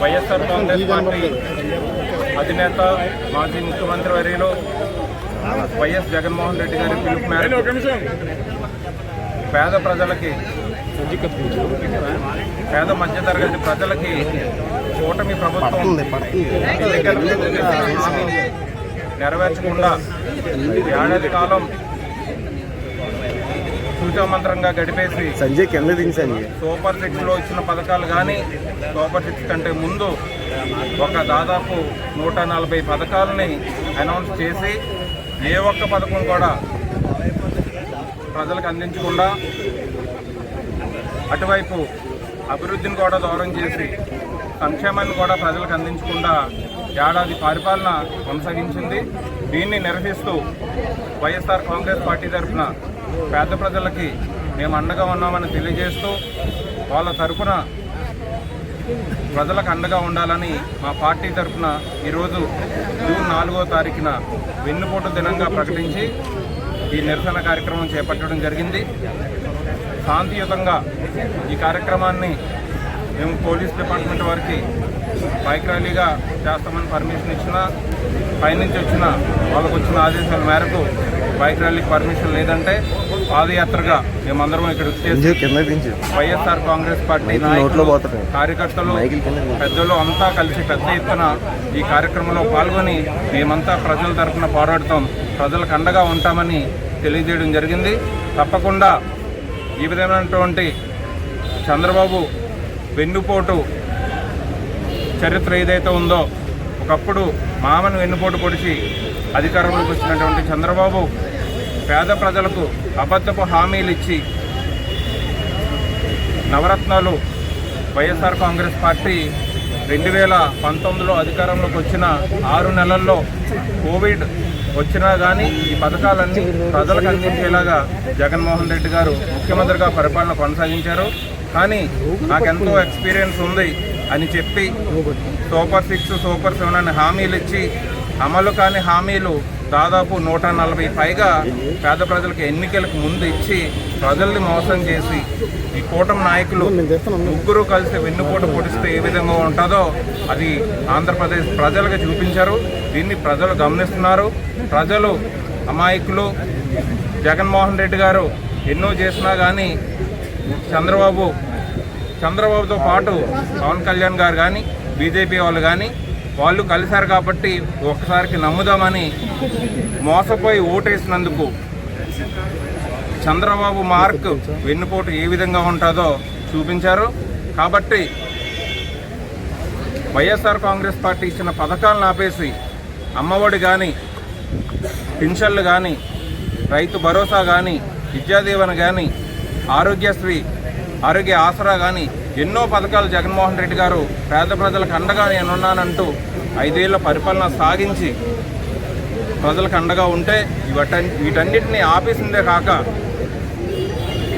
YSR Congress party అధినేత మాజీ ముఖ్యమంత్రి వర్యులు వైఎస్ జగన్మోహన్ రెడ్డి గారి పిలుపు మేరకు పేద ప్రజలకి పేద మధ్యతరగతి ప్రజలకి కూటమి ప్రభుత్వం నెరవేర్చకుండా ఏడాది కాలం సూచమంత్రంగా గడిపేసి సంజయ్ కింద దించండి సూపర్ సిక్స్లో ఇచ్చిన పథకాలు కానీ సూపర్ సిక్స్ కంటే ముందు ఒక దాదాపు నూట నలభై పథకాలని అనౌన్స్ చేసి ఏ ఒక్క పథకం కూడా ప్రజలకు అందించకుండా అటువైపు అభివృద్ధిని కూడా దూరం చేసి సంక్షేమాన్ని కూడా ప్రజలకు అందించకుండా ఏడాది పరిపాలన కొనసాగించింది. దీన్ని నిరసిస్తూ వైఎస్ఆర్ కాంగ్రెస్ పార్టీ తరఫున పేద ప్రజలకి మేము అండగా ఉన్నామని తెలియజేస్తూ వాళ్ళ తరఫున ప్రజలకు అండగా ఉండాలని మా పార్టీ తరఫున ఈరోజు జూన్ నాలుగో తారీఖున వెన్నుపోటు దినంగా ప్రకటించి ఈ నిరసన కార్యక్రమం చేపట్టడం జరిగింది. శాంతియుతంగా ఈ కార్యక్రమాన్ని మేము పోలీస్ డిపార్ట్మెంట్ వారికి బైక్ ర్యాలీగా చేస్తామని పర్మిషన్ ఇచ్చిన పైనుంచి వచ్చిన వాళ్ళకు వచ్చిన ఆదేశాల మేరకు బైక్ ర్యాలీకి పర్మిషన్ లేదంటే పాదయాత్రగా మేమందరం ఇక్కడ వచ్చేసి వైఎస్ఆర్ కాంగ్రెస్ పార్టీ. కార్యకర్తలు. పెద్దలు అంతా కలిసి పెద్ద ఎత్తున ఈ కార్యక్రమంలో పాల్గొని మేమంతా ప్రజల తరఫున పోరాడతాం ప్రజలకు అండగా ఉంటామని తెలియజేయడం జరిగింది తప్పకుండా ఈ విధమైనటువంటి చంద్రబాబు వెన్నుపోటు చరిత్ర ఏదైతే ఉందో ఒకప్పుడు మామను వెన్నుపోటు పొడిచి అధికారంలోకి వచ్చినటువంటి చంద్రబాబు పేద ప్రజలకు అబద్ధపు హామీలు ఇచ్చి నవరత్నాలు వైఎస్ఆర్ కాంగ్రెస్ పార్టీ రెండు వేల పంతొమ్మిదిలో అధికారంలోకి వచ్చిన ఆరు నెలల్లో కోవిడ్ వచ్చినా కానీ ఈ పథకాలన్నీ ప్రజలకు అందించేలాగా జగన్మోహన్ రెడ్డి గారు ముఖ్యమంత్రిగా పరిపాలన కొనసాగించారు. కానీ నాకెంతో ఎక్స్పీరియన్స్ ఉంది అని చెప్పి సూపర్ సిక్స్ సూపర్ సెవెన్ అని హామీలు ఇచ్చి అమలు కాని హామీలు దాదాపు నూట నలభై పైగా పేద ప్రజలకు ఎన్నికలకు ముందు ఇచ్చి ప్రజల్ని మోసం చేసి ఈ కూటమి నాయకులు ముగ్గురు కలిసి వెన్నుపోటు పొడిస్తే ఏ విధంగా ఉంటుందో అది ఆంధ్రప్రదేశ్ ప్రజలకు చూపించారు. దీన్ని ప్రజలు గమనిస్తున్నారు. ప్రజలు అమాయకులు. జగన్మోహన్ రెడ్డి గారు ఎన్నో చేసినా కానీ చంద్రబాబు చంద్రబాబుతో పాటు పవన్ కళ్యాణ్ గారు కానీ బీజేపీ వాళ్ళు కానీ వాళ్ళు కలిశారు కాబట్టి ఒక్కసారికి నమ్ముదామని మోసపోయి ఓటేసినందుకు చంద్రబాబు మార్క్ వెన్నుపోటు ఏ విధంగా ఉంటుందో చూపించారు. కాబట్టి వైఎస్ఆర్ కాంగ్రెస్ పార్టీ ఇచ్చిన పథకాలను ఆపేసి అమ్మఒడి కానీ పింఛన్లు కానీ రైతు భరోసా కానీ విద్యాదీవన కానీ ఆరోగ్యశ్రీ ఆరోగ్య ఆసరా కానీ ఎన్నో పథకాలు జగన్మోహన్ రెడ్డి గారు పేద ప్రజలకు అండగా నేనున్నానంటూ ఐదేళ్ళ పరిపాలన సాగించి ప్రజలకు అండగా ఉంటే ఇవట వీటన్నిటిని ఆపేసిందే కాక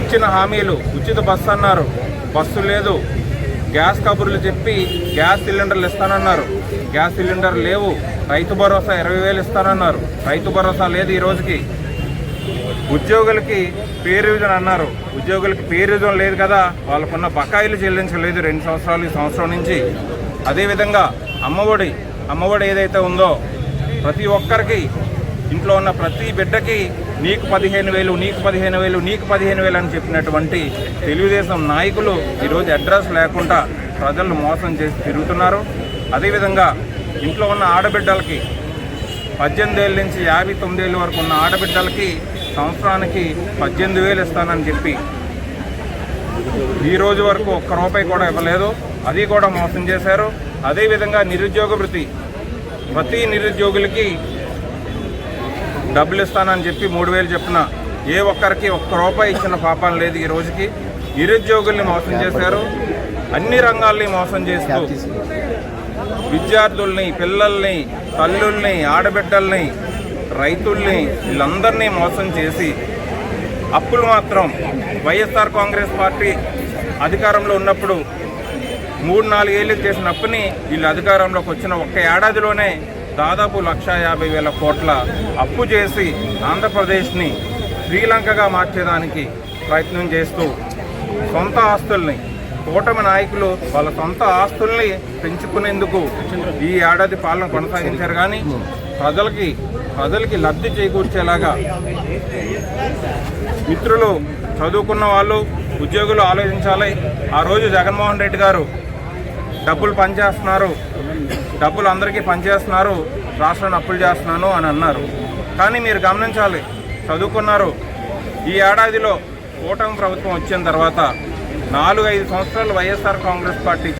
ఇచ్చిన హామీలు ఉచిత బస్సు అన్నారు. బస్సు లేదు. గ్యాస్ కబుర్లు చెప్పి గ్యాస్ సిలిండర్లు ఇస్తానన్నారు. గ్యాస్ సిలిండర్ లేవు. రైతు భరోసా ఇరవై వేలు ఇస్తానన్నారు. రైతు భరోసా లేదు ఈ రోజుకి. ఉద్యోగులకి పే రివిజన్ అన్నారు. ఉద్యోగులకి పే రివిజన్ లేదు కదా వాళ్ళకున్న బకాయిలు చెల్లించలేదు రెండు సంవత్సరాలు ఈ సంవత్సరం నుంచి. అదేవిధంగా అమ్మఒడి అమ్మఒడి ఏదైతే ఉందో ప్రతి ఒక్కరికి ఇంట్లో ఉన్న ప్రతి బిడ్డకి నీకు పదిహేను వేలు నీకు పదిహేను వేలు నీకు పదిహేను వేలు అని చెప్పినటువంటి తెలుగుదేశం నాయకులు ఈరోజు అడ్రస్ లేకుండా ప్రజలను మోసం చేసి తిరుగుతున్నారు. అదేవిధంగా ఇంట్లో ఉన్న ఆడబిడ్డలకి పద్దెనిమిది ఏళ్ళ నుంచి యాభై తొమ్మిది ఏళ్ళ వరకు ఉన్న ఆడబిడ్డలకి సంవత్సరానికి పద్దెనిమిది వేలు ఇస్తానని చెప్పి ఈ రోజు వరకు ఒక్క రూపాయి కూడా ఇవ్వలేదు. అది కూడా మోసం చేశారు. అదేవిధంగా నిరుద్యోగ వృత్తి. ప్రతి నిరుద్యోగులకి డబ్బులు ఇస్తానని చెప్పి మూడు వేలు చెప్పిన ఏ ఒక్కరికి ఒక్క రూపాయి ఇచ్చిన పాపం లేదు ఈ రోజుకి. నిరుద్యోగుల్ని మోసం చేశారు. అన్ని రంగాల్ని మోసం చేస్తూ విద్యార్థుల్ని పిల్లల్ని తల్లుల్ని ఆడబిడ్డల్ని రైతుల్ని వీళ్ళందరినీ మోసం చేసి అప్పులు మాత్రం వైఎస్ఆర్ కాంగ్రెస్ పార్టీ అధికారంలో ఉన్నప్పుడు మూడు నాలుగేళ్ళు చేసిన అప్పుని వీళ్ళు అధికారంలోకి వచ్చిన ఒక్క ఏడాదిలోనే దాదాపు లక్ష యాభై వేల కోట్ల అప్పు చేసి ఆంధ్రప్రదేశ్ని శ్రీలంకగా మార్చేదానికి ప్రయత్నం చేస్తూ సొంత ఆస్తుల్ని కూటమి నాయకులు వాళ్ళ సొంత ఆస్తుల్ని పెంచుకునేందుకు ఈ ఏడాది పాలన కొనసాగించారు. కానీ ప్రజలకి ప్రజలకి లబ్ధి చేకూర్చేలాగా మిత్రులు చదువుకున్న వాళ్ళు ఉద్యోగులు ఆలోచించాలి. ఆ రోజు జగన్మోహన్ రెడ్డి గారు డబ్బులు పనిచేస్తున్నారు. డబ్బులు అందరికీ పనిచేస్తున్నారు. రాష్ట్రాన్ని అప్పులు చేస్తున్నాను అని అన్నారు. కానీ మీరు గమనించాలి చదువుకున్నారు. ఈ ఏడాదిలో కూటమి ప్రభుత్వం వచ్చిన తర్వాత నాలుగు ఐదు సంవత్సరాలు వైఎస్ఆర్ కాంగ్రెస్ పార్టీ